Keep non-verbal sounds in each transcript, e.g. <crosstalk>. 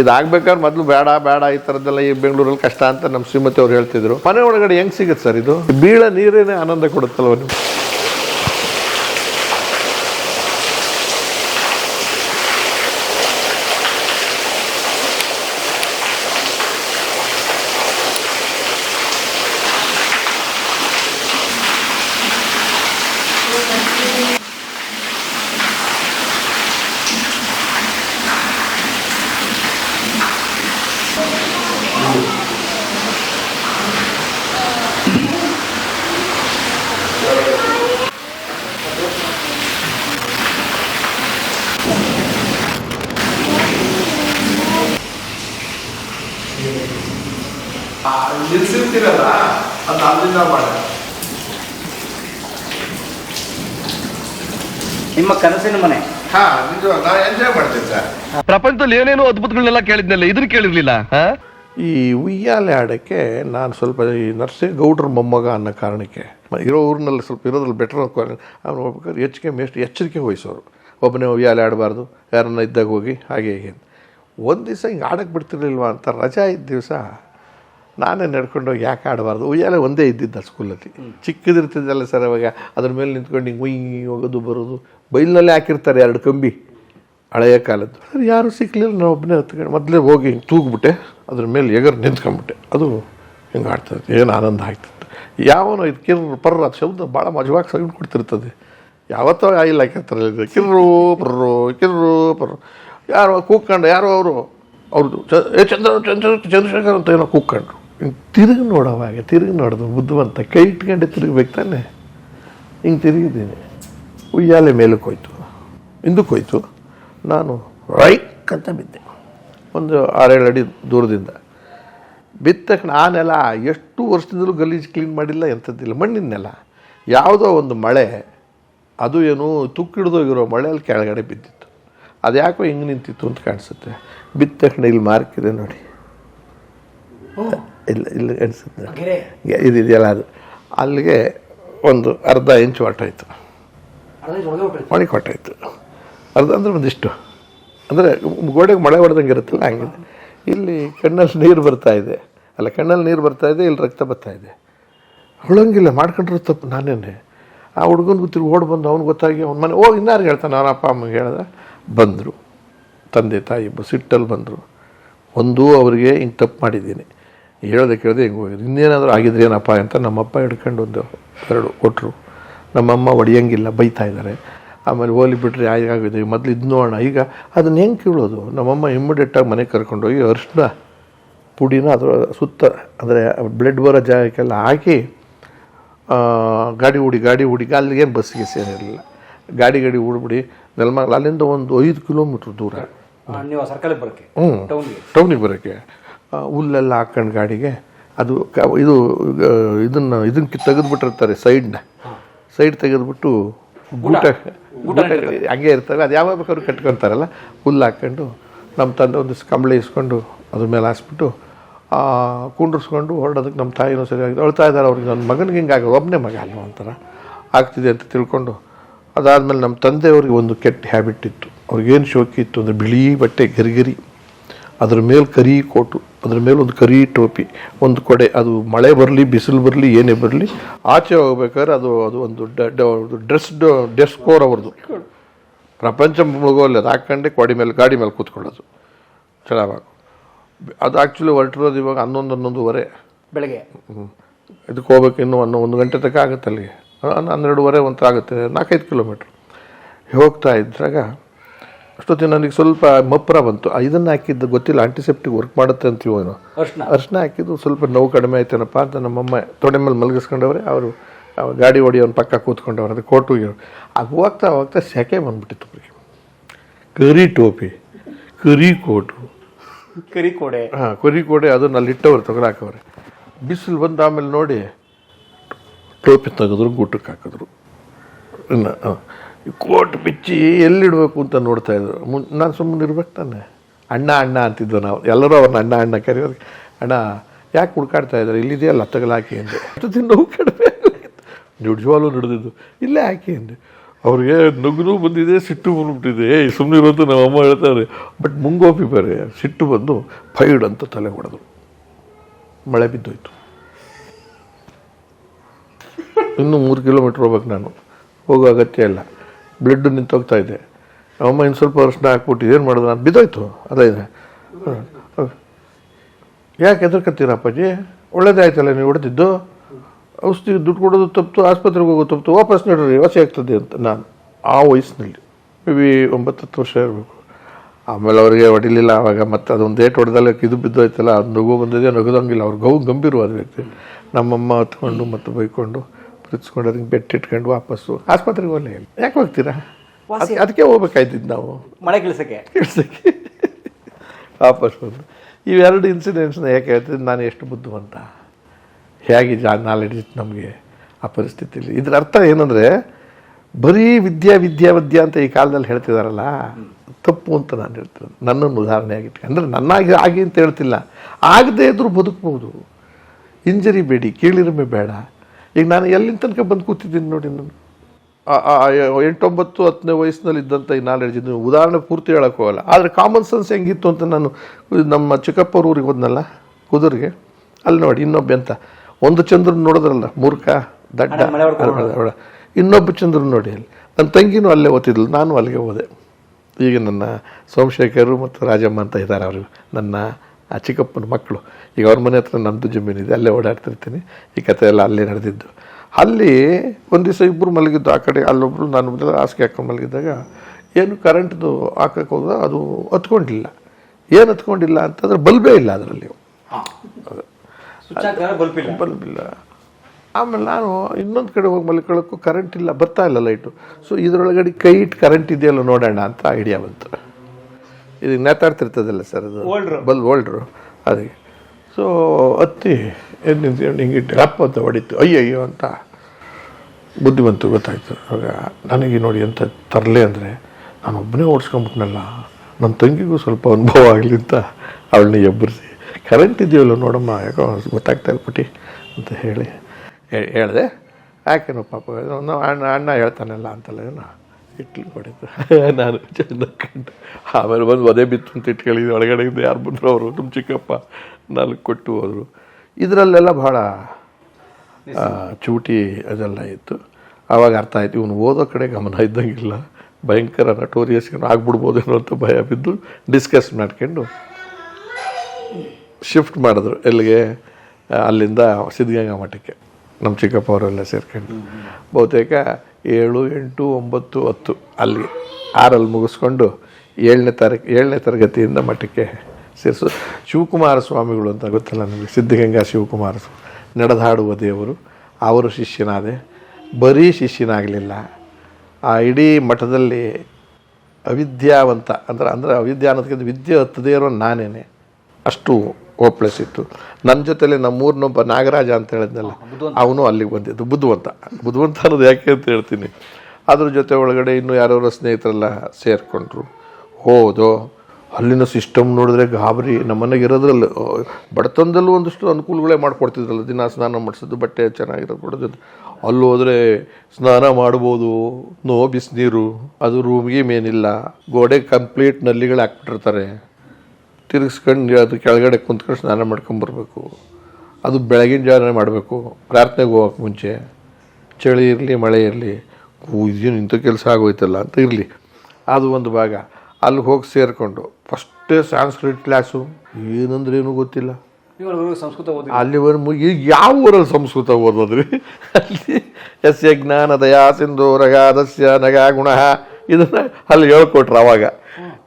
ಇದಾಗ್ಬೇಕಾದ್ರೆ ಮೊದಲು ಬೇಡ ಬೇಡ, ಈ ಥರದ್ದೆಲ್ಲ ಈ ಬೆಂಗಳೂರಲ್ಲಿ ಕಷ್ಟ ಅಂತ ನಮ್ಮ ಶ್ರೀಮತಿ ಅವ್ರು ಹೇಳ್ತಿದ್ರು. ಮನೆ ಒಳಗಡೆ ಹೆಂಗ್ ಸಿಗುತ್ತೆ ಸರ್ ಇದು? ಬೀಳ ನೀರೇನೆ ಆನಂದ ಕೊಡುತ್ತಲ್ವ ನೀವು ನಿಮ್ಮ ಕನಸಿನ ಮನೆ. ಹಾ ನಿಜ ನಾವು ಎಂಜಾಯ್ ಮಾಡ್ತೀವಿ ಸರ್. ಪ್ರಪಂಚದಲ್ಲಿ ಏನೇನೋ ಅದ್ಭುತಗಳನ್ನೆಲ್ಲ ಕೇಳಿದ್ನಲ್ಲ ಇದನ್ನ ಕೇಳಿರ್ಲಿಲ್ಲ ಈ ಉಯ್ಯಾಲೆ ಆಡೋಕ್ಕೆ ನಾನು ಸ್ವಲ್ಪ ಈ ನರ್ಸಿ ಗೌಡ್ರ ಮೊಮ್ಮಗ ಅನ್ನೋ ಕಾರಣಕ್ಕೆ. ಇರೋ ಊರಿನಲ್ಲಿ ಸ್ವಲ್ಪ ಇರೋದ್ರಲ್ಲಿ ಬೆಟರ್ ಅವ್ನು ಹೋಗ್ಬೇಕಾದ್ರೆ ಹೆಚ್ಚಿಗೆ ಎಷ್ಟು ಎಚ್ಚರಿಕೆ ವಹಿಸೋರು. ಒಬ್ಬನೇ ಉಯ್ಯಾಲೆ ಆಡಬಾರ್ದು ಯಾರನ್ನ ಇದ್ದಾಗ ಹೋಗಿ ಹಾಗೆ ಹೀಗೆ. ಒಂದು ದಿವಸ ಹಿಂಗೆ ಆಡಕ್ಕೆ ಬಿಡ್ತಿರ್ಲಿಲ್ವಾ ಅಂತ ರಜಾ ಇದ್ದ ದಿವಸ ನಾನೇ ನಡ್ಕೊಂಡೋಗಿ ಯಾಕೆ ಆಡಬಾರ್ದು? ಉಯ್ಯಾಲೆ ಒಂದೇ ಇದ್ದಿದ್ದ ಸ್ಕೂಲಲ್ಲಿ ಚಿಕ್ಕದಿರ್ತಿದ್ದಲ್ಲ ಸರ್ ಅವಾಗ. ಅದ್ರ ಮೇಲೆ ನಿಂತ್ಕೊಂಡು ಹಿಂಗೆ ಉಯ್ ಹೋಗೋದು, ಬರೋದು. ಬೈಲ್ನಲ್ಲಿ ಹಾಕಿರ್ತಾರೆ ಎರಡು ಕಂಬಿ. ಹಳೆಯ ಕಾಲದ್ದು. ಸರ್, ಯಾರು ಸಿಕ್ಕಲಿಲ್ಲ ನಾನು ಒಬ್ಬನೇ ಹತ್ಕೊಂಡು ಮೊದಲೇ ಹೋಗಿ ಹಿಂಗೆ ತೂಗ್ಬಿಟ್ಟೆ. ಅದ್ರ ಮೇಲೆ ಎಗರ್ ನಿಂತ್ಕೊಂಬಿಟ್ಟೆ ಅದು ಹಿಂಗೆ ಆಡ್ತದೆ ಏನು ಆನಂದ ಆಗ್ತದೆ ಯಾವನೋ ಇದು ಕಿರ್ರ, ಪರ್ರ ಶಬ್ದ ಭಾಳ ಮಜವಾಗಿ ಸೌಂಡ್ ಕೊಡ್ತಿರ್ತದೆ. ಯಾವತ್ತೋ ಆಯಿಲ್ ಹಾಕಿರ್ತಾರೆ ಕಿರ್ರು, ಪರ್ರು ಕಿರ್ರು, ಪರ್ರು. ಯಾರೋ ಕೂತ್ಕೊಂಡು ಯಾರೋ ಅವರು. ಅವ್ರದ್ದು ಏ ಚಂದ್ರ ಚಂದ್ರ, ಚಂದ್ರಶೇಖರ್ ಅಂತ ಏನೋ ಕೂತ್ಕೊಂಡ್ರು ಹಿಂಗೆ ತಿರುಗಿ ನೋಡೋವಾಗ ತಿರುಗಿ ನೋಡೋದು, ಬುದ್ಧಿವಂತ, ಕೈ ಇಟ್ಕೊಂಡು ತಿರುಗಬೇಕು ತಾನೆ. ಹಿಂಗೆ ತಿರುಗಿದ್ದೀನಿ. ಉಯ್ಯಾಲೆ ಮೇಲಕ್ಕೆ ಹೋಯ್ತು ಹಿಂದಕ್ಕೆ ಹೋಯ್ತು ನಾನು ರೈಕ್ ಅಂತ ಬಿದ್ದೆ. ಒಂದು ಆರೇಳು ಅಡಿ ದೂರದಿಂದ. ಬಿದ್ದ ತಕ್ಷಣ ಆ ನೆಲ ಎಷ್ಟು ವರ್ಷದಿಂದಲೂ ಗಲೀಜು ಕ್ಲೀನ್ ಮಾಡಿಲ್ಲ, ಎಂಥದ್ದಿಲ್ಲ. ಮಣ್ಣಿನ ನೆಲ. ಯಾವುದೋ ಒಂದು ಮಳೆ, ಅದು ಏನು ತುಕ್ಕಿಡ್ದೋಗಿರೋ ಮಳೆಯಲ್ಲಿ ಕೆಳಗಡೆ ಬಿದ್ದಿತ್ತು. ಅದು ಯಾಕೋ ಹಿಂಗೆ ನಿಂತಿತ್ತು ಅಂತ ಕಾಣಿಸುತ್ತೆ. ಬಿದ್ದ ತಕ್ಷಣ ಇಲ್ಲಿ ಮಾರ್ಕ್ ಇದೆ ನೋಡಿ. ಇಲ್ಲ ಇಲ್ಲ ಅನಿಸುತ್ತೆ ಇದಿದೆಯಲ್ಲ ಇದೆಯಲ್ಲ ಅದು. ಅಲ್ಲಿಗೆ ಒಂದು ಅರ್ಧ ಇಂಚು ಹೊರ್ಟೋಯ್ತು ಒಣಗಿ ಕೊಟ್ಟಾಯ್ತು ಅರ್ಧ ಅಂದ್ರೆ ಒಂದಿಷ್ಟು. ಅಂದರೆ ಗೋಡೆಗೆ ಮಳೆ ಹೊಡೆದಂಗೆ ಇರುತ್ತಲ್ಲ ಹಂಗಿದೆ ಇಲ್ಲಿ ಕಣ್ಣಲ್ಲಿ ನೀರು ಬರ್ತಾ ಇದೆ. ಅಲ್ಲ ಕಣ್ಣಲ್ಲಿ ನೀರು ಬರ್ತಾ ಇದೆ ಇಲ್ಲಿ ರಕ್ತ ಬರ್ತಾ ಇದೆ. ಹೊಳಂಗಿಲ್ಲ ಮಾಡ್ಕೊಂಡ್ರೆ ತಪ್ಪು ನಾನೇನೆ. ಆ ಹುಡುಗನಿಗೆ ತಿರುಗಿ ಓಡ್ ಬಂದು ಅವ್ನು ಗೊತ್ತಾಗಿ ಅವ್ನ ಮನೆ ಹೋಗಿ ಇನ್ನಾರು ಹೇಳ್ತಾನೆ ನಾನು ಅಪ್ಪ ಅಮ್ಮಗೆ ಹೇಳ್ದೆ. ಬಂದರು. ತಂದೆ ತಾಯಿ ಇಬ್ಬರು ಸಿಟ್ಟಲ್ಲಿ ಬಂದರು. ಒಂದೂ ಅವರಿಗೆ ಹಿಂಗೆ ತಪ್ಪು ಮಾಡಿದ್ದೀನಿ. ಹೇಳ್ದೆ ಕೇಳ್ದೆ ಹೆಂಗೆ ಹೋಗಿದ್ರು ಇನ್ನೇನಾದರೂ ಆಗಿದ್ರೆ ಏನಪ್ಪ ಅಂತ ನಮ್ಮಪ್ಪ ಹಿಡ್ಕೊಂಡು ಒಂದು ಎರಡು ಕೊಟ್ಟರು ನಮ್ಮಮ್ಮ ಹೊಡಿಯಂಗಿಲ್ಲ ಬೈತಾ ಇದ್ದಾರೆ. ಆಮೇಲೆ ಹೋಲಿ ಬಿಟ್ಟರೆ ಆಗಿದೆ ಮೊದಲು ಇದು ನೋಡೋಣ ಈಗ ಅದನ್ನ ಹೆಂಗೆ ಕೇಳೋದು? ನಮ್ಮಮ್ಮ ಇಮ್ಮಿಡಿಯೇಟಾಗಿ ಮನೆಗೆ ಕರ್ಕೊಂಡೋಗಿ ಅರಿಶಿನ ಪುಡಿನ ಅದರ ಸುತ್ತ ಅಂದರೆ ಬ್ಲಡ್ ಬರೋ ಜಾಗಕ್ಕೆಲ್ಲ ಹಾಕಿ ಗಾಡಿ ಓಡಿ ಗಾಡಿ ಹುಡಿ ಅಲ್ಲಿಗೇನು ಬಸ್ಸಿಗೆ ಸೇರಿರಲಿಲ್ಲ ಗಾಡಿ ಗಾಡಿ ಹುಡ್ಬಿಡಿ ನೆಲಮಂಗಲ ಅಲ್ಲಿಂದ ಒಂದು ಐದು ಕಿಲೋಮೀಟ್ರ್ ದೂರ. ನೀವು ಸರ್ಕಲ್ ಬರೋಕ್ಕೆ ಹ್ಞೂ ಟೌನಿಗೆ ಟೌನಿಗೆ ಬರೋಕ್ಕೆ ಹುಲ್ಲೆಲ್ಲ ಹಾಕೊಂಡು ಗಾಡಿಗೆ ಅದು ಇದು ಇದನ್ನು ಇದನ್ನು ತೆಗೆದುಬಿಟ್ಟಿರ್ತಾರೆ ಸೈಡ್ನ ಸೈಡ್ ತೆಗೆದುಬಿಟ್ಟು ಗೂಟ ಗೂಟ ಹಂಗೆ ಇರ್ತವೆ ಅದು ಯಾವಾಗ ಬೇಕಾದ್ರೂ ಕಟ್ಕೊತಾರಲ್ಲ. ಹುಲ್ಲು ಹಾಕ್ಕೊಂಡು ನಮ್ಮ ತಂದೆ ಒಂದು ಕಂಬಳಿ ಇಸ್ಕೊಂಡು ಅದ್ರ ಮೇಲೆ ಹಾಸ್ಬಿಟ್ಟು ಕುಂಡ್ರಿಸ್ಕೊಂಡು ಹೊರಡೋದಕ್ಕೆ ನಮ್ಮ ತಾಯಿನೂ ಸರಿಯಾಗಿ ಅಳ್ತಾ ಇದ್ದಾರೆ ಅವ್ರಿಗೆ ನನ್ನ ಮಗನಿಗೆ ಹಿಂಗಾಗಿ ಒಬ್ಬನೇ ಮಗ ಅಲ್ವ ಒಂಥರ ಆಗ್ತಿದೆ ಅಂತ ತಿಳ್ಕೊಂಡು ಅದಾದಮೇಲೆ ನಮ್ಮ ತಂದೆಯವ್ರಿಗೆ ಒಂದು ಕೆಟ್ಟ ಹ್ಯಾಬಿಟ್ ಇತ್ತು. ಅವ್ರಿಗೇನು ಶೋಕಿ ಇತ್ತು ಅಂದರೆ ಬಿಳಿ ಬಟ್ಟೆ ಗರಿಗರಿ. ಅದ್ರ ಮೇಲೆ ಕರಿ ಕೋಟು. ಅದ್ರ ಮೇಲೆ ಒಂದು ಕರಿ ಟೋಪಿ ಒಂದು ಕೊಡೆ ಅದು ಮಳೆ ಬರಲಿ ಬಿಸಿಲು ಬರಲಿ ಏನೇ ಬರಲಿ ಆಚೆ ಹೋಗ್ಬೇಕಾದ್ರೆ ಅದು ಅದು ಒಂದು ಡ್ರೆಸ್ ಡ್ರೆಸ್ ಕೋರ್ ಅವ್ರದ್ದು. ಪ್ರಪಂಚ ಮುಳುಗೋಲ್ಲ ಅದು. ಹಾಕ್ಕೊಂಡೆ ಕೊಡಿ ಮೇಲೆ ಗಾಡಿ ಮೇಲೆ ಕೂತ್ಕೊಳ್ಳೋದು. ಚೆನ್ನಾಗಿ ಅದು ಆ್ಯಕ್ಚುಲಿ ಹೊರಟಿರೋದು ಇವಾಗ ಹನ್ನೊಂದು ಹನ್ನೊಂದುವರೆ. ಬೆಳಗ್ಗೆ. ಹ್ಞೂ ಇದಕ್ಕೆ ಹೋಗ್ಬೇಕು ಇನ್ನೂ ಒಂದು ಒಂದು ಗಂಟೆ ತನಕ ಆಗುತ್ತೆ ಅಲ್ಲಿಗೆ ಹನ್- ಹನ್ನೆರಡುವರೆ ಒಂಥರ ಆಗುತ್ತೆ ನಾಲ್ಕೈದು ಕಿಲೋಮೀಟ್ರ್ ಹೋಗ್ತಾ ಇದ್ದಾಗ ಅಷ್ಟೊತ್ತಿಗೆ ನನಗೆ ಸ್ವಲ್ಪ ಮಪ್ಪರ ಬಂತು. ಇದನ್ನು ಹಾಕಿದ್ದು ಗೊತ್ತಿಲ್ಲ ಆಂಟಿಸೆಪ್ಟಿಕ್ ವರ್ಕ್ ಮಾಡುತ್ತೆ ಅಂತೀವೋ ಏನೋ. ಅರ್ಶನ ಹಾಕಿದ್ದು ಸ್ವಲ್ಪ ನೋವು ಕಡಿಮೆ ಆಯ್ತೇನಪ್ಪ ಅಂತ ನಮ್ಮಮ್ಮ ತೊಡೆ ಮೇಲೆ ಮಲಗಿಸ್ಕೊಂಡವ್ರೆ ಅವರು ಗಾಡಿ ಹೊಡಿಯೋನ್ ಪಕ್ಕ ಕೂತ್ಕೊಂಡವ್ರು ಅದು ಕೋಟು ಅದು ಹೋಗ್ತಾ ಹೋಗ್ತಾ ಸೆಕೆ ಬಂದ್ಬಿಟ್ಟಿತ್ತು ಅವ್ರಿಗೆ. ಕರಿ ಟೋಪಿ ಕರಿ ಕೋಟು. ಕರಿ ಕೋಡೆ. ಹಾಂ ಕರಿ ಕೋಡೆ ಅದನ್ನ ಅಲ್ಲಿ ಇಟ್ಟವ್ರು ತೊಗೊಳಾಕವ್ರೆ ಬಿಸಿಲು ಬಂದು ಆಮೇಲೆ ನೋಡಿ ಟೋಪಿ ತೆಗೆದ್ರು ಗೂಟಕ್ಕೆ ಹಾಕಿದ್ರು. ಇನ್ನು ಕೋಟ್ ಬಿಚ್ಚಿ ಎಲ್ಲಿಡಬೇಕು ಅಂತ ನೋಡ್ತಾ ಇದ್ರು. ಮುನ್ ನಾನು ಸುಮ್ಮನೆ ಇರ್ಬೇಕು ತಾನೆ. ಅಣ್ಣ ಅಣ್ಣ ಅಂತಿದ್ದು ನಾವು. ಎಲ್ಲರೂ ಅವ್ರನ್ನ ಅಣ್ಣ ಅಣ್ಣ ಕರೆಯೋದು ಅಣ್ಣ, ಯಾಕೆ ಹುಡ್ಕಾಡ್ತಾ ಇದ್ದಾರೆ? ಇಲ್ಲಿದೆಯಲ್ಲ ತಗಲಾಕಿ ಅಂದೆ. ಅಷ್ಟೊತ್ತಿನ ನೋವು ಕಡಿಮೆ ನಿಜವಾಗ್ಲೂ ನಡೆದಿದ್ದು. ಇಲ್ಲೇ ಹಾಕಿ ಅಂದೆ. ಅವ್ರಿಗೆ ನುಗ್ಗು ಬಂದಿದೆ, ಸಿಟ್ಟು ಬಂದುಬಿಟ್ಟಿದೆ. ಏಯ್ ಸುಮ್ಮನೆ ಇರೋದು ನಮ್ಮ ಅಮ್ಮ ಹೇಳ್ತಾರೆ. ಬಟ್ ಮುಂಗೋಪಿ ಬೇರೆ, ಸಿಟ್ಟು ಬಂದು ಫೈಡ್ ಅಂತ ತಲೆ ಹೊಡೆದ್ರು ಮಳೆ ಬಿದ್ದೋಯ್ತು. ಇನ್ನೂ ಮೂರು ಕಿಲೋಮೀಟ್ರ್ ಹೋಗ್ಬೇಕು ನಾನು. ಹೋಗೋ ಅಗತ್ಯ ಇಲ್ಲ. ಬ್ಲಡ್ ನಿಂತೋಗ್ತಾ ಇದೆ. ಅಮ್ಮ ಇನ್ನು ಸ್ವಲ್ಪ ವರ್ಷ ಹಾಕ್ಬಿಟ್ಟು ಏನು ಮಾಡೋದು? ನಾನು ಬಿದ್ದೋಯ್ತು. ಅದೇ ಇದೆ. ಯಾಕೆ ಹೆದರ್ಕತ್ತೀರ ಅಪ್ಪಾಜಿ? ಒಳ್ಳೇದೇ ನೀವು ಹೊಡೆದಿದ್ದು? ಔಷಧಿ ದುಡ್ಡು ಕೊಡೋದು ತಪ್ಪು, ಆಸ್ಪತ್ರೆಗೆ ಹೋಗೋದು ತಪ್ಪು, ವಾಪಸ್ ನೋಡ್ರಿ ವಾಸಿ ಆಗ್ತದೆ ಅಂತ ನಾನು ಆ ವಯಸ್ಸಿನಲ್ಲಿ. ಮೇ ಬಿ ಒಂಬತ್ತು ಹತ್ತು ವರ್ಷ ಇರಬೇಕು. ಆಮೇಲೆ ಅವರಿಗೆ ಹೊಡಿಲಿಲ್ಲ, ಆವಾಗ ಮತ್ತೆ ಅದೊಂದು ಡೇಟ್ ಹೊಡೆದಲ್ಲ ಇದು ಬಿದ್ದೋಯ್ತಲ್ಲ, ಅದು ನಗು ಬಂದಿದೆ, ನಗದಂಗಿಲ್ಲ. ಅವ್ರು ಗೌ, ಗಂಭೀರವಾದ ವ್ಯಕ್ತಿ. ನಮ್ಮಮ್ಮ ಹತ್ಕೊಂಡು ಮತ್ತು ಬೈಕೊಂಡು ಪ್ರೀತಿಸ್ಕೊಂಡು ಅದಕ್ಕೆ ಬೆಟ್ಟಿಟ್ಕೊಂಡು ವಾಪಸ್ಸು ಆಸ್ಪತ್ರೆಗೆ ಹೋಗಲೇ ಇಲ್ಲ. ಯಾಕೆ ಹೋಗ್ತೀರಾ? ಅದ್- ಅದಕ್ಕೆ ಹೋಗ್ಬೇಕಾಯ್ತಿದ್ದು ನಾವು. ಮಳೆ ಕೆಲಸಕ್ಕೆ ಕೆಲಸಕ್ಕೆ ವಾಪಸ್ ಬಂದು ಇವೆರಡು ಇನ್ಸಿಡೆಂಟ್ಸ್ನ ಯಾಕೆ ಹೇಳ್ತಿದ್ದು ನಾನು ಎಷ್ಟು ಬುದ್ಧಿವಂತ? ಹೇಗೆ ಜಾ ನಾಲೆಡ್ಜ್ ಇತ್ತು ನಮಗೆ ಆ ಪರಿಸ್ಥಿತಿಯಲ್ಲಿ ಇದ್ರ ಅರ್ಥ ಏನಂದರೆ ಬರೀ ವಿದ್ಯಾ ವಿದ್ಯಾ ವಿದ್ಯೆ ಅಂತ ಈ ಕಾಲದಲ್ಲಿ ಹೇಳ್ತಿದಾರಲ್ಲ ತಪ್ಪು ಅಂತ ನಾನು ಹೇಳ್ತೀನಿ. ನನ್ನನ್ನು ಉದಾಹರಣೆ ಉದಾಹರಣೆಯಾಗಿಟ್ಟು ಅಂದರೆ ನನ್ನಾಗಿ ಆಗಿ ಅಂತ ಹೇಳ್ತಿಲ್ಲ. ಆಗದೇ ಇದ್ರೂ ಬದುಕ್ಬೋದು. ಇಂಜರಿ ಬೇಡಿ ಕೀಳಿರಿಮೆ ಬೇಡ. ಈಗ ನಾನು ಎಲ್ಲಿನ ತನಕ ಬಂದು ಕೂತಿದ್ದೀನಿ ನೋಡಿ ನಾನು. ಎಂಟೊಂಬತ್ತು ಹತ್ತನೇ ವಯಸ್ಸಿನಲ್ಲಿ ಇದ್ದಂಥ ಈ ನಾಲೆಡ್ಜ್ ಇದು ಉದಾಹರಣೆ ಪೂರ್ತಿ ಹೇಳಕ್ಕೆ ಹೋಗಲ್ಲ. ಆದರೆ ಕಾಮನ್ ಸೆನ್ಸ್ ಹೆಂಗಿತ್ತು ಅಂತ ನಾನು ನಮ್ಮ ಚಿಕ್ಕಪ್ಪವ್ರ ಊರಿಗೆ ಹೋದ್ನಲ್ಲ ಕುದುರ್ಗೆ ಅಲ್ಲಿ ನೋಡಿ ಇನ್ನೊಬ್ಬ ಅಂತ ಒಂದು ಚಂದ್ರನ ನೋಡಿದ್ರಲ್ಲ ಮೂರ್ಖ ದಡ್ಡ. ಇನ್ನೊಬ್ಬ ಚಂದ್ರನ ನೋಡಿ ಅಲ್ಲಿ. ನನ್ನ ತಂಗಿನೂ ಅಲ್ಲೇ ಓದ್ತಿದ್ಲು ನಾನು ಅಲ್ಲಿಗೆ ಹೋದೆ. ಈಗ ನನ್ನ ಸೋಮಶೇಖರು ಮತ್ತು ರಾಜಮ್ಮ ಅಂತ ಇದ್ದಾರೆ ಅವರು ನನ್ನ ಆ ಚಿಕ್ಕಪ್ಪನ ಮಕ್ಕಳು. ಈಗ ಅವ್ರ ಮನೆ ಹತ್ರ ನಮ್ಮದು ಜಮೀನಿದೆ ಅಲ್ಲೇ ಓಡಾಡ್ತಿರ್ತೀನಿ. ಈ ಕಥೆ ಎಲ್ಲ ಅಲ್ಲೇ ನಡೆದಿದ್ದು. ಅಲ್ಲಿ ಒಂದು ದಿವಸ ಇಬ್ಬರು ಮಲಗಿದ್ದು ಆ ಕಡೆ ಅಲ್ಲೊಬ್ಬರು ನಾನು ಹಾಸಿಗೆ ಹಾಕೊಂಡು ಮಲಗಿದ್ದಾಗ ಏನು ಕರೆಂಟ್ದು ಹಾಕಕ್ಕೆ ಹೋದ ಅದು ಹತ್ಕೊಂಡಿಲ್ಲ. ಏನು ಹತ್ಕೊಂಡಿಲ್ಲ ಅಂತಂದ್ರೆ ಬಲ್ಬೇ ಇಲ್ಲ ಅದರಲ್ಲಿ. ಬಲ್ಬಿಲ್ಲ ಆಮೇಲೆ ನಾನು ಇನ್ನೊಂದು ಕಡೆ ಹೋಗಿ ಮಲ್ಕೊಳ್ಳೋಕ್ಕೂ ಕರೆಂಟ್ ಇಲ್ಲ ಬರ್ತಾ ಇಲ್ಲ ಲೈಟು ಸೊ ಇದರೊಳಗಡೆ ಕೈ ಇಟ್ಟು ಕರೆಂಟ್ ಇದೆಯಲ್ಲ ನೋಡೋಣ ಅಂತ ಐಡಿಯಾ ಬಂತು. ಇದು ನೇತಾಡ್ತಿರ್ತದಲ್ಲ ಸರ್ ಅದು. ಬಲ್ ಓಲ್ಡ್ರು ಅದಕ್ಕೆ ಸೊ ಅತ್ತಿ ಏನು ನಿಂತ್ಕೊಂಡು ಹಿಂಗಿಟ್ಟು ಅಪ್ಪ ಅಂತ ಹೊಡಿತು. ಅಯ್ಯಯ್ಯೋ ಅಂತ. ಬುದ್ಧಿ ಬಂತು ಗೊತ್ತಾಯ್ತು. ಆಗ ನನಗೆ ನೋಡಿ ಎಂತ ತರಲೆ ಅಂದರೆ ನಾನು ಒಬ್ಬನೇ ಓಡಿಸ್ಕೊಂಬಿಟ್ನಲ್ಲ. ನನ್ನ ತಂಗಿಗೂ ಸ್ವಲ್ಪ ಅನುಭವ ಆಗಲಿ ಅಂತ ಅವಳನ್ನ ಎಬ್ಬರಿಸಿ. ಕರೆಂಟ್ ಇದೆಯಲ್ಲ ನೋಡಮ್ಮ ಯಾಕೋ ಗೊತ್ತಾಗ್ತಾ ಇಲ್ಬಿಟ್ಟು ಅಂತ ಹೇಳಿ. ಹೇಳಿದೆ. ಯಾಕೇನೋ ಪಾಪ ಅಣ್ಣ ಅಣ್ಣ ಹೇಳ್ತಾನಲ್ಲ ಅಂತಲ್ಲ ಏನೋ? ಇಟ್ಲಿ ಹೊಡೆದು. <laughs> ನಾನು ಚೆನ್ನಾಗಿ ಕಂಡು ಆಮೇಲೆ ಬಂದು ಒದೆ ಬಿತ್ತು ಅಂತ ಇಟ್ಕೊಂಡಿದ್ದೆ ಒಳಗಡೆ ಇದ್ದೆ ಯಾರು ಬಂದರು ಅವರು. ನಮ್ಮ ಚಿಕ್ಕಪ್ಪ ನಾಲ್ಕು ಕೊಟ್ಟು ಹೋದರು. ಇದರಲ್ಲೆಲ್ಲ ಭಾಳ ಚೂಟಿ ಅದೆಲ್ಲ ಇತ್ತು. ಆವಾಗ ಅರ್ಥ ಆಯ್ತು ಇವನು ಓದೋ ಕಡೆ ಗಮನ ಇದ್ದಂಗಿಲ್ಲ. ಭಯಂಕರ ನಟೋರಿಯಸ್ ಆಗ್ಬಿಡ್ಬೋದೇನೋ ಅಂತ ಭಯ ಬಿದ್ದು ಡಿಸ್ಕಸ್ ಮಾಡ್ಕೊಂಡು ಶಿಫ್ಟ್ ಮಾಡಿದ್ರು. ಎಲ್ಲಿಗೆ? ಅಲ್ಲಿಂದ ಸಿದ್ಧಗಂಗಾ ಮಠಕ್ಕೆ. ನಮ್ಮ ಚಿಕ್ಕಪ್ಪ ಅವರೆಲ್ಲ ಸೇರ್ಕೊಂಡು. ಬಹುತೇಕ ಏಳು, ಎಂಟು, ಒಂಬತ್ತು, ಹತ್ತು. ಅಲ್ಲಿ ಆರಲ್ಲಿ ಮುಗಿಸ್ಕೊಂಡು ಏಳನೇ ತಾರೀಕು ಏಳನೇ ತರಗತಿಯಿಂದ ಮಠಕ್ಕೆ ಸೇರಿಸು. ಶಿವಕುಮಾರ ಸ್ವಾಮಿಗಳು ಅಂತ ಗೊತ್ತಲ್ಲ ನನಗೆ ಸಿದ್ಧಗಂಗಾ ಶಿವಕುಮಾರ ಸ್ವಾಮಿ ನಡೆದಾಡುವ ದೇವರು. ಅವರು ಶಿಷ್ಯನಾದೆ. ಬರೀ ಶಿಷ್ಯನಾಗಲಿಲ್ಲ. ಆ ಇಡೀ ಮಠದಲ್ಲಿ ಅವಿದ್ಯಾವಂತ, ಅಂದ್ರೆ, ಅಂದರೆ ಅವಿದ್ಯಾ ಅನ್ನೋದಕ್ಕಿಂತ ವಿದ್ಯೆ ಹತ್ತದೇ ಇರೋ ನಾನೇನೆ. ಅಷ್ಟು ಹೋಪ್ಲೆಸ್ ಇತ್ತು. ನನ್ನ ಜೊತೆಲಿ ನಮ್ಮೂರಿನೊಬ್ಬ ನಾಗರಾಜ ಅಂತ ಹೇಳಿದ್ನಲ್ಲ ಅವನು ಅಲ್ಲಿಗೆ ಬಂದಿದ್ದು. ಬುದ್ಧವಂತ. ಬುದ್ಧಿವಂತ ಅನ್ನೋದು ಯಾಕೆ ಅಂತ ಹೇಳ್ತೀನಿ. ಅದ್ರ ಜೊತೆ ಒಳಗಡೆ ಇನ್ನೂ ಯಾರ್ಯಾರೋ ಸ್ನೇಹಿತರೆಲ್ಲ ಸೇರಿಕೊಂಡ್ರು. ಹೋದೋ ಅಲ್ಲಿನ ಸಿಸ್ಟಮ್ ನೋಡಿದ್ರೆ ಗಾಬರಿ. ನಮ್ಮನೆಗೆ ಇರೋದ್ರಲ್ಲಿ ಬಡತನದಲ್ಲೂ ಒಂದಷ್ಟು ಅನುಕೂಲಗಳೇ ಮಾಡಿಕೊಡ್ತಿದ್ರಲ್ಲ ದಿನ ಸ್ನಾನ ಮಾಡಿಸೋದು ಬಟ್ಟೆ ಚೆನ್ನಾಗಿರೋದು ಕೊಡೋದು. ಅಲ್ಲಿ ಹೋದರೆ ಸ್ನಾನ ಮಾಡ್ಬೋದು ನೋ ಬಿಸಿನೀರು. ಅದು ರೂಮ್ಗೆ ಮೇನಿಲ್ಲ ಗೋಡೆ ಕಂಪ್ಲೀಟ್ ನಲ್ಲಿಗಳು ಹಾಕ್ಬಿಟ್ಟಿರ್ತಾರೆ. ತಿರುಗಿಸ್ಕೊಂಡು ಅದು ಕೆಳಗಡೆ ಕುಂತ್ಕೊಂಡು ಸ್ನಾನ ಮಾಡ್ಕೊಂಬರ್ಬೇಕು. ಅದು ಬೆಳಗಿನ ಜಾವನೇ ಮಾಡಬೇಕು. ಪ್ರಾರ್ಥನೆಗೆ ಹೋಗೋಕೆ ಮುಂಚೆ ಚಳಿ ಇರಲಿ ಮಳೆ ಇರಲಿ ಇದೇನು ಇಂಥ ಕೆಲಸ ಆಗೋಯ್ತಲ್ಲ ಅಂತ ಇರಲಿ. ಅದು ಒಂದು ಭಾಗ. ಅಲ್ಲಿ ಹೋಗಿ ಸೇರಿಕೊಂಡು ಫಸ್ಟೇ ಸಾಂಸ್ಕ್ರಿಟ್ ಕ್ಲಾಸು ಏನಂದ್ರೆ ಏನೂ ಗೊತ್ತಿಲ್ಲ. ಸಂಸ್ಕೃತ ಓದಿ ಅಲ್ಲಿ ಈಗ ಯಾವ ಊರಲ್ಲಿ ಸಂಸ್ಕೃತ ಓದೋದ್ರಿ? ಅಲ್ಲಿ ಯಸ್ಯ ಜ್ಞಾನ ದಯಾ ಸಿಂಧು ರಗಾದಸ್ಯ ನಗ ಗುಣ ಇದನ್ನ ಅಲ್ಲಿ ಹೇಳ್ಕೊಟ್ರು ಅವಾಗ.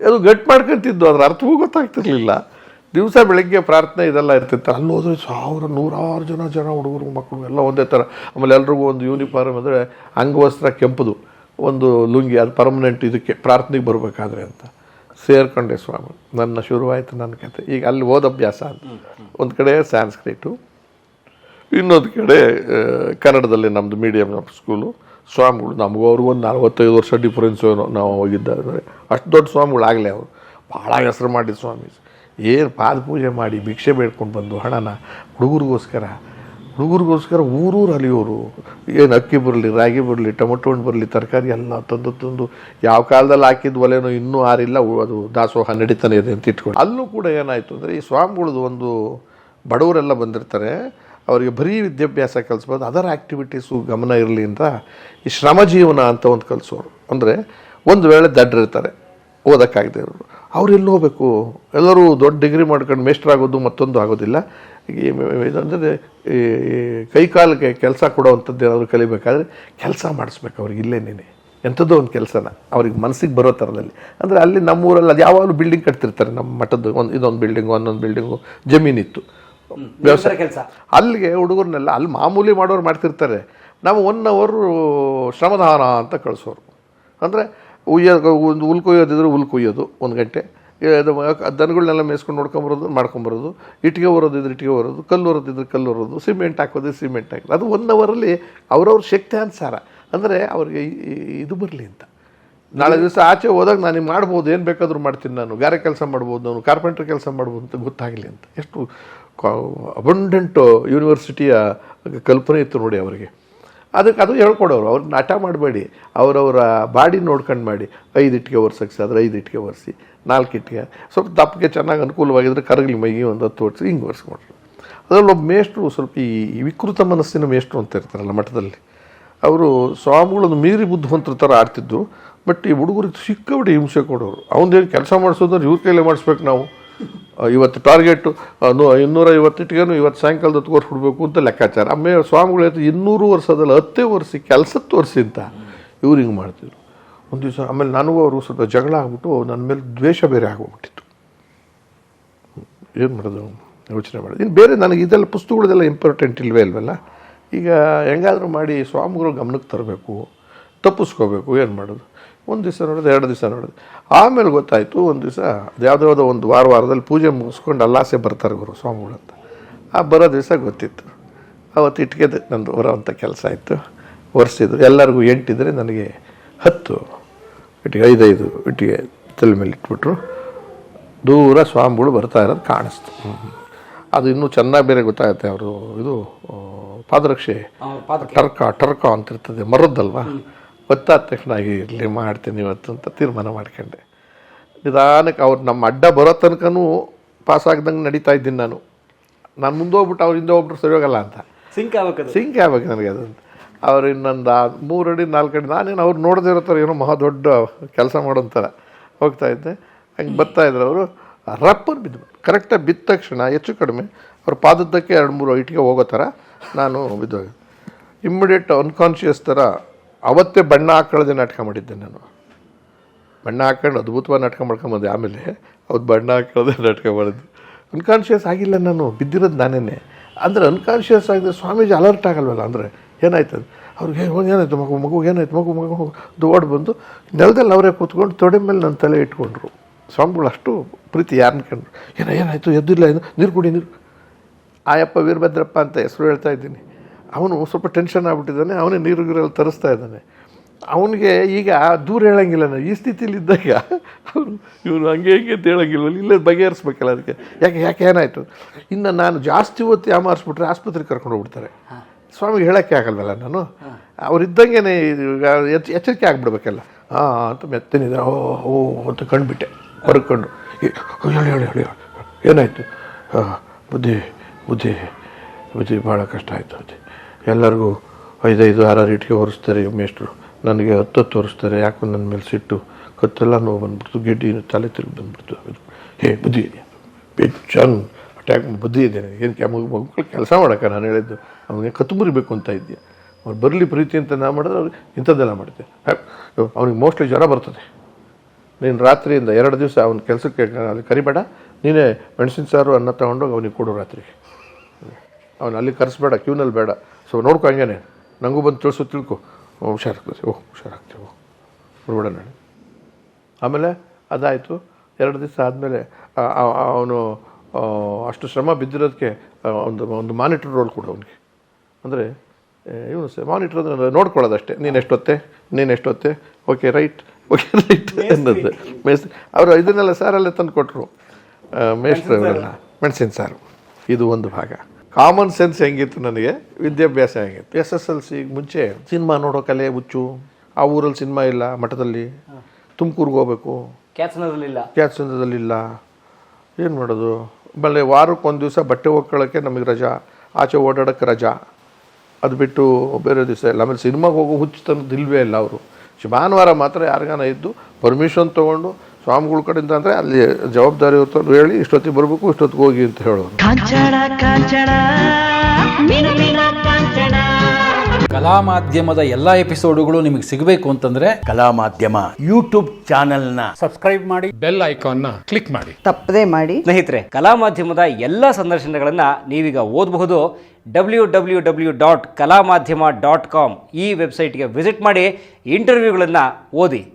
ಅದು ಗಟ್ ಮಾಡ್ಕೊಂತಿದ್ದು, ಅದ್ರ ಅರ್ಥವೂ ಗೊತ್ತಾಗ್ತಿರ್ಲಿಲ್ಲ. ದಿವಸ ಬೆಳಗ್ಗೆ ಪ್ರಾರ್ಥನೆ ಇದೆಲ್ಲ ಇರ್ತಿತ್ತು. ಅಲ್ಲಿ ಹೋದ್ರೆ ಸಾವಿರ, ನೂರಾರು ಜನ ಜನ ಹುಡುಗರು, ಮಕ್ಕಳು, ಎಲ್ಲ ಒಂದೇ ಥರ. ಆಮೇಲೆ ಎಲ್ರಿಗೂ ಒಂದು ಯೂನಿಫಾರ್ಮ್ ಅಂದರೆ ಅಂಗವಸ್ತ್ರ ಕೆಂಪದು. ಒಂದು ಲುಂಗಿ, ಅದು ಪರ್ಮನೆಂಟ್ ಇದಕ್ಕೆ, ಪ್ರಾರ್ಥನೆಗೆ ಬರಬೇಕಾದ್ರೆ ಅಂತ. ಸೇರ್ಕೊಂಡೆ ಸ್ವಾಮಿ, ನನ್ನ ಶುರುವಾಯಿತು ನನ್ನ ಕತೆ. ಈಗ ಅಲ್ಲಿ ಓದ ಅಭ್ಯಾಸ ಅಂತ. ಒಂದು ಕಡೆ ಸ್ಯಾನ್ಸ್ಕ್ರಿಟು ಇನ್ನೊಂದು ಕಡೆ ಕನ್ನಡದಲ್ಲಿ ನಮ್ಮದು ಮೀಡಿಯಮ್ ಸ್ಕೂಲು ಸ್ವಾಮಿಗಳು ನಮಗೂ ಅವ್ರಿಗೂ ಒಂದು ನಲವತ್ತೈದು ವರ್ಷ ಡಿಫ್ರೆನ್ಸ್ ಏನೋ ನಾವು ಹೋಗಿದ್ದಾರೆ ಅಷ್ಟು ದೊಡ್ಡ ಸ್ವಾಮಿಗಳಾಗಲೇ ಅವರು. ಭಾಳ ಹೆಸರು ಮಾಡಿದ ಸ್ವಾಮಿ ಏನು ಪಾದ ಪೂಜೆ ಮಾಡಿ ಭಿಕ್ಷೆ ಬೇಡ್ಕೊಂಡು ಬಂದು ಹಣನ ಹುಡುಗರಿಗೋಸ್ಕರ ಹುಡುಗರಿಗೋಸ್ಕರ ಊರೂರು ಅಲಿಯೋರು. ಏನು ಅಕ್ಕಿ ಬರಲಿ, ರಾಗಿ ಬರಲಿ, ಟೊಮೊಟೊ ಹಣ್ಣು ಬರಲಿ, ತರಕಾರಿ ಎಲ್ಲ ತಂದು ತಂದು ಯಾವ ಕಾಲದಲ್ಲಿ ಹಾಕಿದ ಒಲೆನೋ ಇನ್ನೂ ಆರಿಲ್ಲ ಅದು ದಾಸೋಹ ನಡೀತಾನೆ ಇದೆ ಅಂತ ಇಟ್ಕೊಂಡು. ಅಲ್ಲೂ ಕೂಡ ಏನಾಯಿತು ಅಂದರೆ ಈ ಸ್ವಾಮಿಗಳದ್ದು ಒಂದು ಬಡವರೆಲ್ಲ ಬಂದಿರ್ತಾರೆ. ಅವರಿಗೆ ಬರೀ ವಿದ್ಯಾಭ್ಯಾಸ ಕಲಿಸ್ಬೋದು, ಅದರ್ ಆ್ಯಕ್ಟಿವಿಟೀಸು ಗಮನ ಇರಲಿ ಅಂತ ಈ ಶ್ರಮ ಜೀವನ ಅಂತ ಒಂದು ಕಲಿಸೋರು. ಅಂದರೆ ಒಂದು ವೇಳೆ ದಡ್ರಿರ್ತಾರೆ, ಓದೋಕ್ಕಾಗದೆ ಇರೋರು. ಅವ್ರು ಎಲ್ಲಿ ಹೋಗಬೇಕು? ಎಲ್ಲರೂ ದೊಡ್ಡ ಡಿಗ್ರಿ ಮಾಡ್ಕೊಂಡು ಮೇಸ್ಟ್ರಾಗೋದು ಮತ್ತೊಂದು ಆಗೋದಿಲ್ಲ. ಇದಂದರೆ ಈ ಕೈ ಕಾಲಿಗೆ ಕೆಲಸ ಕೊಡೋವಂಥದ್ದು ಏನಾದರೂ ಕಲಿಬೇಕಾದ್ರೆ ಕೆಲಸ ಮಾಡಿಸ್ಬೇಕು ಅವ್ರಿಗೆ ಇಲ್ಲೇ ನೀನೆ ಎಂಥದ್ದೋ ಒಂದು ಕೆಲಸನ ಅವ್ರಿಗೆ ಮನಸ್ಸಿಗೆ ಬರೋ ಥರದಲ್ಲಿ ಅಂದರೆ ಅಲ್ಲಿ ನಮ್ಮೂರಲ್ಲಿ ಅದು ಯಾವಾಗಲೂ ಬಿಲ್ಡಿಂಗ್ ಕಟ್ತಿರ್ತಾರೆ, ನಮ್ಮ ಮಠದ್ದು ಒಂದು, ಇದೊಂದು ಬಿಲ್ಡಿಂಗು ಒಂದೊಂದು ಬಿಲ್ಡಿಂಗು ಜಮೀನಿತ್ತು. ನಿರಂತರ ಕೆಲಸ. ಅಲ್ಲಿಗೆ ಹುಡುಗರನ್ನೆಲ್ಲ ಅಲ್ಲಿ ಮಾಮೂಲಿ ಮಾಡೋರು ಮಾಡ್ತಿರ್ತಾರೆ. ನಾವು ಒನ್ ಅವರು ಶ್ರಮದಾನ ಅಂತ ಕಳಿಸೋರು. ಅಂದರೆ ಉಯ್ಯೋ ಒಂದು ಹುಲ್ ಕೊಯ್ಯೋದಿದ್ರೆ ಹುಲ್ ಕೊಯ್ಯೋದು ಒಂದು ಗಂಟೆ. ದನಗಳನ್ನೆಲ್ಲ ಮೇಯ್ಸ್ಕೊಂಡು ನೋಡ್ಕೊಂಬರೋದು ಮಾಡ್ಕೊಂಬರೋದು ಇಟ್ಟಿಗೆ ಬರೋದಿದ್ರೆ ಇಟ್ಟಿಗೆ ಬರೋದು ಕಲ್ಲು ಹೊರೋದಿದ್ರೆ ಕಲ್ಲು ಹೊರೋದು ಸಿಮೆಂಟ್ ಹಾಕೋದು ಸಿಮೆಂಟ್ ಹಾಕೋದು. ಅದು ಒನ್ ಅವರಲ್ಲಿ ಅವ್ರವ್ರ ಶಕ್ತಿ ಅನುಸಾರ. ಅಂದರೆ ಅವ್ರಿಗೆ ಇದು ಬರಲಿ ಅಂತ. ನಾಳೆ ದಿವಸ ಆಚೆ ಹೋದಾಗ ನಾನು ಮಾಡ್ಬೋದು, ಏನು ಬೇಕಾದರೂ ಮಾಡ್ತೀನಿ ನಾನು. ಗಾರೆ ಕೆಲಸ ಮಾಡ್ಬೋದು ನಾನು ಕಾರ್ಪೆಂಟ್ರ್ ಕೆಲಸ ಮಾಡ್ಬೋದು ಅಂತ ಗೊತ್ತಾಗಲಿ ಅಂತ. ಎಷ್ಟು ಅಬಂಡೆಂಟು ಯೂನಿವರ್ಸಿಟಿಯ ಕಲ್ಪನೆ ಇತ್ತು ನೋಡಿ ಅವರಿಗೆ. ಅದಕ್ಕೆ ಅದು ಹೇಳ್ಕೊಡೋರು. ಅವ್ರನ್ನ ಹಠ ಮಾಡಬೇಡಿ. ಅವರವರ ಬಾಡಿ ನೋಡ್ಕೊಂಡು ಮಾಡಿ. ಐದು ಇಟ್ಟಿಗೆ ಒರ್ಸಕ್ಕೆ ಆದರೆ ಐದು ಇಟ್ಟಿಗೆ ಒರೆಸಿ. ನಾಲ್ಕು ಇಟ್ಟಿಗೆ ಸ್ವಲ್ಪ ದಪ್ಪಗೆ ಚೆನ್ನಾಗಿ ಅನುಕೂಲವಾಗಿದ್ದರೆ ಕರಗಲಿ ಮೈಗೆ ಒಂದು ಹತ್ತು ವರ್ಷ ಹಿಂಗೆ ಒರೆಸ್ಕೊಂಡ್ರು. ಅದರಲ್ಲಿ ಒಬ್ಬ ಮೇಷ್ಟ್ರು ಸ್ವಲ್ಪ ಈ ವಿಕೃತ ಮನಸ್ಸಿನ ಮೇಷ್ಟ್ರು ಅಂತ ಇರ್ತಾರಲ್ಲ ಮಠದಲ್ಲಿ. ಅವರು ಸ್ವಾಮಿಗಳನ್ನು ಮೀರಿ ಬುದ್ಧಿವಂತರ ಥರ ಆಡ್ತಿದ್ರು. ಬಟ್ ಈ ಹುಡುಗರಿಗೆ ಸಿಕ್ಕಾಬಿಟ್ಟು ಹಿಂಸೆ ಕೊಡೋರು. ಅವನೇನು ಕೆಲಸ ಮಾಡಿಸೋದ್ರೆ ಇವ್ರ ಕೈಲೇ ಮಾಡಿಸ್ಬೇಕು ನಾವು. ಇವತ್ತು ಟಾರ್ಗೆಟು ಇನ್ನೂರ ಐವತ್ತಿಟ್ಟಿಗೆನು ಇವತ್ತು ಸಾಯಂಕಾಲದ ಹೊತ್ತು ಕೊಡ್ಬೇಕು ಅಂತ ಲೆಕ್ಕಾಚಾರ. ಆಮೇಲೆ ಸ್ವಾಮಿಗಳು ಹೇಳ್ತು ಇನ್ನೂರು ವರ್ಷದಲ್ಲಿ ಹತ್ತೇ ವರ್ಷ ಕೆಲಸ ತೋರಿಸಿ ಅಂತ. ಇವ್ರು ಹಿಂಗೆ ಮಾಡ್ತಿದ್ರು. ಒಂದು ದಿವಸ, ಆಮೇಲೆ ನನಗೂ ಅವರು ಸ್ವಲ್ಪ ಜಗಳ ಆಗ್ಬಿಟ್ಟು ನನ್ನ ಮೇಲೆ ದ್ವೇಷ ಬೇರೆ ಆಗೋಗ್ಬಿಟ್ಟಿತ್ತು. ಏನು ಮಾಡೋದು ಯೋಚನೆ ಮಾಡೋದು. ಇನ್ನು ಬೇರೆ ನನಗೆ ಇದೆಲ್ಲ ಪುಸ್ತಕಗಳದೆಲ್ಲ ಇಂಪಾರ್ಟೆಂಟ್ ಇಲ್ವೇ ಇಲ್ವಲ್ಲ? ಈಗ ಹೆಂಗಾದರೂ ಮಾಡಿ ಸ್ವಾಮಿಗಳು ಗಮನಕ್ಕೆ ತರಬೇಕು, ತಪ್ಪಿಸ್ಕೋಬೇಕು, ಏನು ಮಾಡೋದು? ಒಂದು ದಿವಸ ನೋಡಿದೆ ಎರಡು ದಿವಸ ನೋಡಿದೆ ಆಮೇಲೆ ಗೊತ್ತಾಯಿತು ಒಂದು ದಿವಸ ಯಾವುದೋ ಯಾವುದೋ ಒಂದು ವಾರ ವಾರದಲ್ಲಿ ಪೂಜೆ ಮುಗಿಸ್ಕೊಂಡು ಅಲ್ಲಾಸೆ ಬರ್ತಾರೆ ಗುರು ಸ್ವಾಮಿಗಳು ಅಂತ. ಆ ಬರೋ ದಿವಸ ಗೊತ್ತಿತ್ತು. ಅವತ್ತು ಇಟ್ಗೆ ನಂದು ಬರೋವಂಥ ಕೆಲಸ ಆಯಿತು ಒರೆಸಿದ್ರು ಎಲ್ಲರಿಗೂ ಎಂಟಿದ್ರೆ ನನಗೆ ಹತ್ತು. ಇಟ್ಟಿಗೆ ಐದೈದು ಇಟ್ಟಿಗೆ ತಲೆ ಮೇಲೆ ಇಟ್ಬಿಟ್ರು. ದೂರ ಸ್ವಾಮಿಗಳು ಬರ್ತಾ ಇರೋದು ಕಾಣಿಸ್ತು. ಅದು ಇನ್ನೂ ಚೆನ್ನಾಗಿ ಬೇರೆ ಗೊತ್ತಾಗುತ್ತೆ. ಅವರು ಇದು ಪಾದರಕ್ಷೆ ಟರ್ಕ ಟರ್ಕ ಅಂತಿರ್ತದೆ. ಮರದ್ದಲ್ವಾ? ಗೊತ್ತಾದ ತಕ್ಷಣ ಇರಲಿ ಮಾಡ್ತೀನಿ ಇವತ್ತು ಅಂತ ತೀರ್ಮಾನ ಮಾಡ್ಕೊಂಡೆ. ನಿಧಾನಕ್ಕೆ ಅವ್ರು ನಮ್ಮ ಅಡ್ಡ ಬರೋ ತನಕನೂ ಪಾಸ್ ಆಗ್ದಂಗೆ ನಡೀತಾ ಇದ್ದೀನಿ ನಾನು. ನಾನು ಮುಂದೆ ಹೋಗ್ಬಿಟ್ಟು ಅವ್ರ ಹಿಂದೆ ಹೋಗ್ಬಿಟ್ರೆ ಸರಿ ಹೋಗಲ್ಲ ಅಂತ. ಸಿಂಕ್ ಆಗ್ಬೇಕು ಸಿಂಕ್ ಆಗ್ಬೇಕು ನನಗೆ ಅದು ಅವ್ರು ಇನ್ನೊಂದು ಮೂರು ಅಡಿ ನಾಲ್ಕು ಅಡಿ ನಾನೇನು ಅವ್ರು ನೋಡದೇ ಇರೋ ಥರ ಏನೋ ಮಹಾ ದೊಡ್ಡ ಕೆಲಸ ಮಾಡೋಂಥರ ಹೋಗ್ತಾ ಇದ್ದೆ. ಹಂಗೆ ಬರ್ತಾಯಿದ್ರು ಅವರು. ರಪ್ಪರ್ ಬಿದ್ದು ಕರೆಕ್ಟಾಗಿ ಬಿದ್ದ ತಕ್ಷಣ ಹೆಚ್ಚು ಕಡಿಮೆ ಅವ್ರ ಪಾದದ್ದಕ್ಕೆ ಎರಡು ಮೂರು ಇಟ್ಟಿಗೆ ಹೋಗೋ ಥರ ನಾನು ಬಿದ್ದೋಗಿ ಇಮ್ಮಿಡಿಯೇಟ್ ಅನ್ಕಾನ್ಷಿಯಸ್ ಥರ ಅವತ್ತೇ ಬಣ್ಣ ಹಾಕೊಳ್ಳೋದೇ ನಾಟಕ ಮಾಡಿದ್ದೆ ನಾನು. ಬಣ್ಣ ಹಾಕೊಂಡು ಅದ್ಭುತವಾಗಿ ನಾಟಕ ಮಾಡ್ಕೊಂಬಂದೆ. ಆಮೇಲೆ ಅವ್ರು ಬಣ್ಣ ಹಾಕೊಳ್ಳೋದೇ ನಾಟಕ ಮಾಡಿದ್ದು ಅನ್ಕಾನ್ಷಿಯಸ್ ಆಗಿಲ್ಲ ನಾನು, ಬಿದ್ದಿರೋದು ನಾನೇ ಅಂದರೆ ಅನ್ಕಾನ್ಷಿಯಸ್ ಆಗಿದ್ರೆ ಸ್ವಾಮೀಜಿ ಅಲರ್ಟ್ ಆಗಲ್ವಲ್ಲ, ಅಂದರೆ ಏನಾಯ್ತು ಅವ್ರಿಗೆ ಏನಾಯ್ತು ಮಗು ಮಗು, ಏನಾಯ್ತು ಮಗು ಮಗು ಓಡ್ ಬಂದು ನೆಲದಲ್ಲಿ ಅವರೇ ಕೂತ್ಕೊಂಡು ತೊಡೆ ಮೇಲೆ ನನ್ನ ತಲೆ ಇಟ್ಕೊಂಡ್ರು. ಸ್ವಾಮಿಗಳು ಅಷ್ಟು ಪ್ರೀತಿ ಯಾರನ್ನ ಕಂಡ್ರು. ಏನೋ, ಏನಾಯಿತು? ಎದ್ದಿಲ್ಲ ಏನು ನೀರು ಕುಡಿ, ನೀರು ಆಯಪ್ಪ, ವೀರಭದ್ರಪ್ಪ ಅಂತ ಹೆಸರು ಹೇಳ್ತಾ ಇದ್ದೀನಿ. ಅವನು ಸ್ವಲ್ಪ ಟೆನ್ಷನ್ ಆಗ್ಬಿಟ್ಟಿದ್ದಾನೆ ಅವನೇ ನೀರು ಗೀರಲ್ಲಿ ತರಿಸ್ತಾ ಇದ್ದಾನೆ. ಅವನಿಗೆ ಈಗ ದೂರ ಹೇಳಂಗಿಲ್ಲ ನಾನು ಈ ಸ್ಥಿತಿಲಿ ಇದ್ದಾಗ ಅವನು ಇವನು ಹಂಗೆ ಹಿಂಗೆ ಅಂತ ಹೇಳೋಂಗಿಲ್ಲ ಇಲ್ಲೇ ಬಗೆಹರಿಸ್ಬೇಕಲ್ಲ ಅದಕ್ಕೆ. ಯಾಕೆ ಯಾಕೆ ಏನಾಯಿತು? ಇನ್ನು ನಾನು ಜಾಸ್ತಿ ಹೊತ್ತು ಯಾಮಾರಿಸ್ಬಿಟ್ರೆ ಆಸ್ಪತ್ರೆಗೆ ಕರ್ಕೊಂಡು ಹೋಗ್ಬಿಡ್ತಾರೆ. ಸ್ವಾಮಿಗೆ ಹೇಳೋಕ್ಕೆ ಆಗಲ್ವಲ್ಲ ನಾನು? ಅವರಿದ್ದಂಗೆ ಈಗ ಎಚ್ ಎಚ್ಚರಿಕೆ ಆಗಿಬಿಡ್ಬೇಕಲ್ಲ. ಹಾಂ ಅಂತ ಮೆತ್ತನಿದೆ ಓ ಓ ಅಂತ ಕಂಡುಬಿಟ್ಟೆ ಹೊರಕೊಂಡು ಹೇಳಿ ಹೇಳಿ ಹೇಳಿ ಏನಾಯಿತು? ಹಾಂ ಬುದ್ಧಿ ಬುದ್ಧಿ ಬುದ್ಧಿ ಭಾಳ ಕಷ್ಟ ಆಯಿತು ಬುದ್ಧಿ ಎಲ್ಲರಿಗೂ ಐದೈದು ಆರಾರು ಇಟ್ಟಿಗೆ ಹೊರಿಸ್ತಾರೆ ಮೇಷ್ಟ್ರು. ನನಗೆ ಹತ್ತು ಹತ್ತು ಹೊರಿಸ್ತಾರೆ, ಯಾಕೋ ನನ್ನ ಮೇಲೆ ಸಿಟ್ಟು. ಕತ್ತೆಲ್ಲ ನೋವು ಬಂದ್ಬಿಡ್ತು ಗಿಡ್ಡಿ ತಲೆ ತಿರುಗಿ ಬಂದ್ಬಿಡ್ತು. ಹೇ, ಬುದ್ಧಿ ಬೆಚ್ಚನ್ ಅಟ್ಯಾಕ್ ಬುದ್ಧಿ ಇದೆ ಏನು ಮಗು ಮಕ್ಕಳು ಕೆಲಸ ಮಾಡೋಕೆ ನಾನು ಹೇಳಿದ್ದು. ಅವನಿಗೆ ಕತ್ತು ಮುರಿಬೇಕು ಅಂತ ಇದ್ದೆ ಅವ್ರು ಬರಲಿ ಪ್ರೀತಿ ಅಂತ ನಾ ಮಾಡಿದ್ರೆ ಅವ್ರು ಇಂಥದ್ದೆಲ್ಲ ಮಾಡಿದ್ದೆ ಅವ್ನಿಗೆ ಮೋಸ್ಟ್ಲಿ ಜ್ವರ ಬರ್ತದೆ. ನೀನು ರಾತ್ರಿಯಿಂದ ಎರಡು ದಿವಸ ಅವ್ನ ಕೆಲಸಕ್ಕೆ ಅಲ್ಲಿ ಕರಿಬೇಡ. ನೀನೇ ಮೆಣಸಿನ ಸಾರು ಅನ್ನ ತಗೊಂಡೋಗಿ ಅವನಿಗೆ ಕೊಡು ರಾತ್ರಿಗೆ. ಅವನು ಅಲ್ಲಿ ಕರೆಸ್ಬೇಡ ಕ್ಯೂನಲ್ಲಿ ಬೇಡ. ಸೊ ನೋಡ್ಕೊ ಹಂಗೇನೆ. ನನಗೂ ಬಂದು ತಿಳಿಸು ತಿಳ್ಕೊ. ಓ ಹುಷಾರಾಗ್ತದೆ. ಓ ಹುಷಾರಾಗ್ತೇವೆ ಓ ಬಿಡ್ಬೇಡ ನಾನು ಆಮೇಲೆ ಅದಾಯಿತು. ಎರಡು ದಿವಸ ಆದಮೇಲೆ ಅವನು ಅಷ್ಟು ಶ್ರಮ ಬಿದ್ದಿರೋದಕ್ಕೆ ಒಂದು ಒಂದು ಮಾನಿಟರ್ ರೋಲ್ ಕೊಡು ಅವನಿಗೆ. ಅಂದರೆ ಇವನು ಸರ್ ಮಾನಿಟರ್ ಅಂದರೆ ನೋಡ್ಕೊಳ್ಳೋದಷ್ಟೇ. ನೀನು ಎಷ್ಟೊತ್ತೆ? ನೀನು ಎಷ್ಟೊತ್ತೆ? Okay right. ಓಕೆ ರೈಟ್ ಅನ್ನೋದು. ಮೇಸ್ತ್ರಿ. ಅವರು ಇದನ್ನೆಲ್ಲ ಸಾರಲ್ಲೇ ತಂದು ಕೊಟ್ಟರು ಮೇಸ್ತ್ರಿ ಅವರೆಲ್ಲ. ಮೆಣಸಿನ ಸಾರು. ಇದು ಒಂದು ಭಾಗ. ಕಾಮನ್ ಸೆನ್ಸ್ ಹೆಂಗಿತ್ತು ನನಗೆ? ವಿದ್ಯಾಭ್ಯಾಸ ಹೆಂಗಿತ್ತು? ಎಸ್ ಎಸ್ ಎಲ್ ಸಿ ಮುಂಚೆ ಸಿನಿಮಾ ನೋಡೋ ಕಲೆ ಹುಚ್ಚು. ಆ ಊರಲ್ಲಿ ಸಿನಿಮಾ ಇಲ್ಲ ಮಠದಲ್ಲಿ. ತುಮಕೂರ್ಗೆ ಹೋಗ್ಬೇಕು. ಕ್ಯಾತ್ಸನದಲ್ಲಿಲ್ಲ. ಕ್ಯಾತ್ಸಂದ್ರದಲ್ಲಿಲ್ಲ ಏನು ಮಾಡೋದು? ಆಮೇಲೆ ವಾರಕ್ಕೆ ಒಂದು ದಿವಸ ಬಟ್ಟೆ ಒಗ್ಕೊಳ್ಳೋಕ್ಕೆ ನಮಗೆ ರಜಾ. ಆಚೆ ಓಡಾಡೋಕ್ಕೆ ರಜಾ. ಅದು ಬಿಟ್ಟು ಬೇರೆ ದಿವಸ ಇಲ್ಲ. ಆಮೇಲೆ ಸಿನಿಮಾಗೆ ಹೋಗೋ ಹುಚ್ಚುತನದ್ದು ಇಲ್ವೇ ಇಲ್ಲ ಅವರು. ಭಾನುವಾರ ಮಾತ್ರ ಯಾರಿಗಾನ ಇದ್ದು ಪರ್ಮಿಷನ್ ತೊಗೊಂಡು ಸ್ವಾಮಿಗಳ ಕಡೆಯಿಂದ ಅಂದರೆ ಅಲ್ಲಿ ಜವಾಬ್ದಾರಿ ಹೊತ್ತು ಹೇಳಿ ಇಷ್ಟೊತ್ತಿಗೆ ಬರಬೇಕು ಇಷ್ಟೊತ್ತಿಗೆ ಹೋಗಿ ಅಂತ ಹೇಳೋರು ಕಲಾ ಮಾಧ್ಯಮದ ಎಲ್ಲಾ ಎಪಿಸೋಡುಗಳು ನಿಮಗೆ ಸಿಗಬೇಕು ಅಂತಂದ್ರೆ ಕಲಾ ಮಾಧ್ಯಮ ಯೂಟ್ಯೂಬ್ ಮಾಡಿ ಬೆಲ್ ಐಕಾನ್ನ ಕ್ಲಿಕ್ ಮಾಡಿ. ತಪ್ಪದೇ ಮಾಡಿ. ಸ್ನೇಹಿತರೆ ಕಲಾ ಮಾಧ್ಯಮದ ಎಲ್ಲ ಸಂದರ್ಶನಗಳನ್ನು ನೀವೀಗ ಓದಬಹುದು. ಡಬ್ಲ್ಯೂ ಡಬ್ಲ್ಯೂ ಡಬ್ಲ್ಯೂ ಡಾಟ್ ಕಲಾ ಮಾಧ್ಯಮ ಡಾಟ್ ಕಾಮ್ ಈ ವೆಬ್ಸೈಟ್ಗೆ ವಿಸಿಟ್ ಮಾಡಿ ಇಂಟರ್ವ್ಯೂಗಳನ್ನು ಓದಿ.